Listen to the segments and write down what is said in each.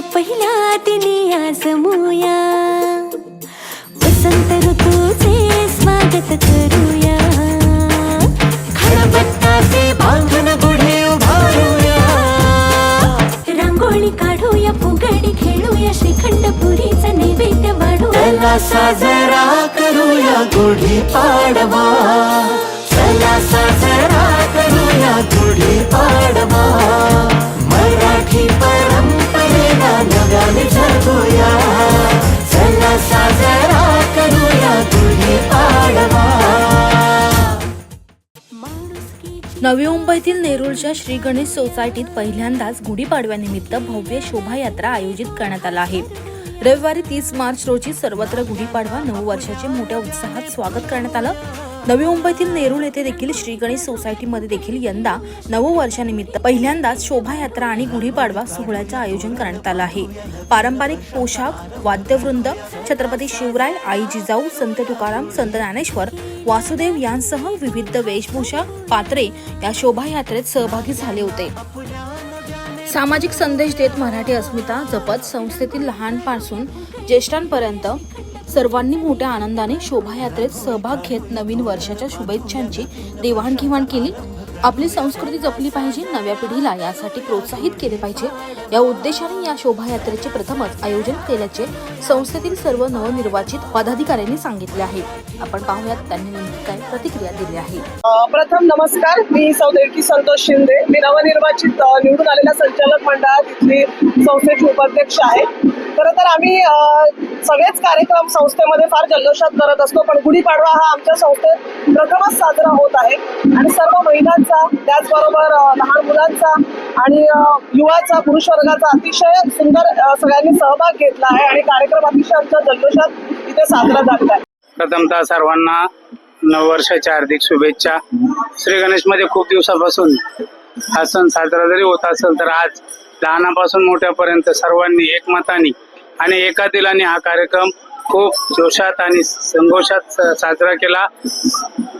पहिल्या दिनी आजमूया वसंत ऋतूचे स्वागत करूया. खडबत्ताचे रांगोळी काढूया फुगडी खेळूया श्रीखंड पुरीचा नैवेद्य वाढूया. साजरा करूया गुढी पाडवा. साजरा करूया गुढी पाडवा. नवी मुंबईतील नेरूळच्या श्री गणेश सोसायटीत पहिल्यांदाच गुढीपाडव्यानिमित्त भव्य शोभायात्रा आयोजित करण्यात आला आहे. रविवारी तीस मार्च रोजी सर्वत्र गुढीपाडवा नऊ वर्षाचे मोठ्या उत्साहात स्वागत करण्यात आलं. नवी मुंबईतील नेरूळ येथे देखील श्री गणेश सोसायटीमध्ये देखील यंदा नववर्षानिमित्त पहिल्यांदाच शोभायात्रा आणि गुढीपाडवा सोहळ्याचे आयोजन करण्यात आलं आहे. पारंपरिक पोशाख वाद्यवृंद छत्रपती शिवराय आई जिजाऊ संत तुकाराम संत ज्ञानेश्वर वासुदेव यांसह विविध वेशभूषा पात्रे या शोभायात्रेत सहभागी झाले होते. सामाजिक संदेश देत मराठी अस्मिता जपत संस्थेतील लहानपासून ज्येष्ठांपर्यंत सर्वांनी मोठ्या आनंदाने शोभायात्रेत सहभाग घेत नवीन वर्षाच्या शुभेच्छांची देवाणघेवाण केली. आपली संस्कृती जपली पाहिजे नव्या पिढीला यासाठी प्रोत्साहित केले पाहिजे. या उद्देशाने या शोभायात्रेचे प्रथमच आयोजन केल्याचे संस्थेतील सर्व नवनिर्वाचित पदाधिकाऱ्यांनी सांगितले आहे. आपण पाहूयात त्यांनी नेमकी काय प्रतिक्रिया दिली आहे. प्रथम नमस्कार. मी सौदेवकी संतोष शिंदे. मी नवनिर्वाचित निवडून आलेल्या संचालक मंडळात इथली संस्थेची उपाध्यक्ष आहे. खरं तर आम्ही सगळेच कार्यक्रम संस्थेमध्ये फार जल्लोषात करत असतो पण गुढीपाडवा हा आमच्या संस्थेत प्रथमच साजरा होत आहे. आणि सर्व महिलांचा त्याचबरोबर लहान मुलांचा आणि युवाचा पुरुष वर्गाचा अतिशय सुंदर सगळ्यांनी सहभाग घेतला आहे आणि कार्यक्रम अतिशय आमच्या जल्लोषात इथे साजरा झालेला आहे. प्रथमतः सर्वांना नववर्षाच्या हार्दिक शुभेच्छा. श्री गणेशमध्ये खूप दिवसापासून हा सण साजरा जरी होत असेल तर आज लहानापासून मोठ्यापर्यंत सर्वांनी एकमताने आणि एका दिलाने हा कार्यक्रम खूप जोशात आणि संघोषात स- साजरा केला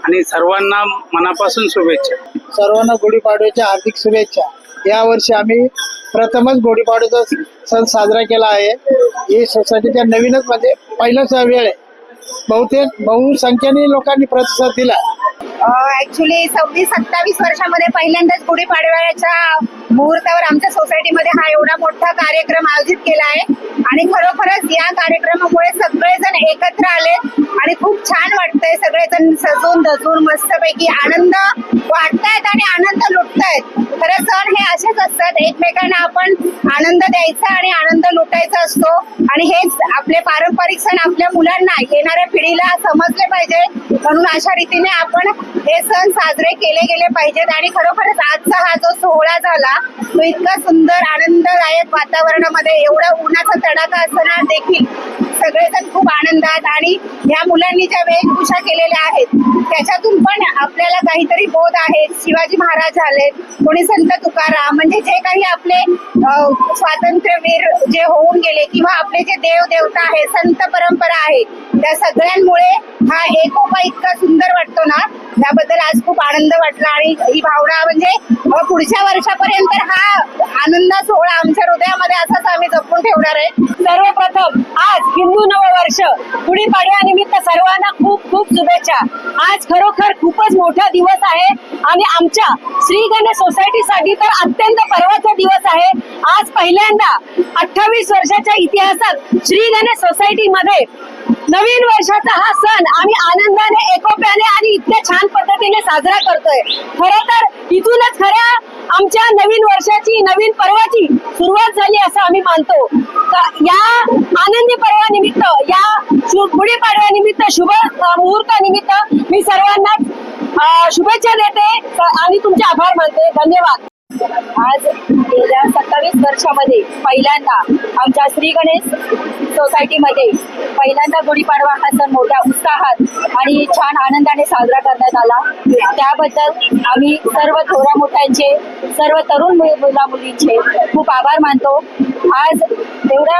आणि सर्वांना मनापासून शुभेच्छा. सर्वांना गुढीपाडव्याच्या हार्दिक शुभेच्छा. या वर्षी आम्ही प्रथमच गुढीपाडव्याचा सण साजरा केला आहे. ही सोसायटीच्या नवीनच म्हणजे पहिलाच वेळ आहे. बहुतेक बहुसंख्येने लोकांनी प्रतिसाद दिला. ऍक्च्युली सव्वीस सत्तावीस वर्षामध्ये पहिल्यांदाच गुढीपाडव्याच्या मुहूर्तावर आमच्या सोसायटीमध्ये हा एवढा मोठा कार्यक्रम आयोजित केला आहे. आणि खरोखरच या कार्यक्रमामुळे सगळेजण एकत्र आले आणि खूप छान वाटतंय. सगळेजण सजून धजून मस्तपैकी आनंद वाटतायत आणि आनंद लुटतायत. खरं असेच एकमेकांना आपण आनंद द्यायचा आणि आनंद लुटायचा असतो. आणि हेच आपले पारंपरिक सण आपल्या मुलांना येणाऱ्या पिढीला समजले पाहिजे. म्हणून अशा रीतीने आपण हे सण साजरे केले गेले पाहिजेत. आणि खरोखरच आजचा हा जो सोहळा झाला तो इतका सुंदर आनंददायक वातावरणामध्ये एवढा उन्हाचा तडाखा असताना देखील आनंदात आणि ह्या मुलांनी ज्या वेशभूषा केलेल्या आहेत त्याच्यातून पण आपल्याला काहीतरी बोध आहेत शिवाजी महाराज झाले कोणी संत तुकाराम म्हणजे जे काही आपले स्वातंत्र्यवीर जे होऊन गेले किंवा आपले जे देव देवता आहे संत परंपरा आहे त्या सगळ्यांमुळे हा एकोपा इतका सुंदर वाटतो ना? त्याबद्दल आज खूप आनंद वाटला आणि ही भावना म्हणजे पुढच्या वर्षापर्यंत हा आनंद सोहळा आमच्या हृदयामध्ये असाच आम्ही जपून ठेवणार आहे. सर्वप्रथम आज हिंदू नववर्ष गुढीपाडव्यानिमित्त सर्वांना खूप खूप शुभेच्छा. आज खरोखर खूपच मोठा दिवस आहे आणि आमच्या श्री गणेश सोसायटीसाठी तर अत्यंत पर्वाचा दिवस आहे. आज पहिल्यांदा अठ्ठावीस वर्षाच्या इतिहासात श्री गणेश सोसायटीमध्ये नवीन वर्षाचा हा सण आम्ही आनंदाने एकोप्याने आणि इतक्या छान पद्धतीने साजरा करतोय. खर तर इथूनच खरे आमच्या नवीन वर्षाची नवीन पर्वाची सुरुवात झाली असं आम्ही मानतो. तर या आनंदी पर्वानिमित्त या शु- गुढीपाडव्यानिमित्त शुभ मुहूर्तानिमित्त मी सर्वांना शुभेच्छा देते. स- आणि तुमचे आभार मानते. धन्यवाद. आज गेल्या सत्तावीस वर्षामध्ये पहिल्यांदा आमच्या श्री गणेश सोसायटीमध्ये पहिल्यांदा गुढीपाडवा हा सण मोठ्या उत्साहात आणि छान आनंदाने साजरा करण्यात आला. त्याबद्दल आम्ही सर्व थोड्या मोठ्यांचे सर्व तरुण मुला मुलींचे खूप आभार मानतो. आज एवढा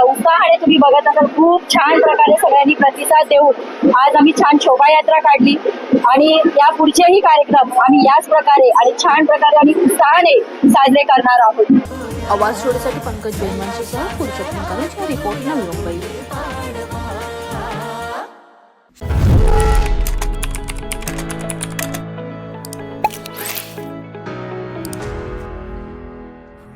उत्साहाने तुम्ही बघत असाल. खूप छान प्रकारे सगळ्यांनी प्रतिसाद देऊन आज आम्ही छान शोभायात्रा काढली. आणि या पुढचेही कार्यक्रम आम्ही याच प्रकारे आणि छान प्रकारे आणि उत्साहाने साजरे करणार आहोत. आवाज जोडीसाठी पंकज बेनवांशीसह पुरुषोत्तम रिपोर्ट नवी मुंबई.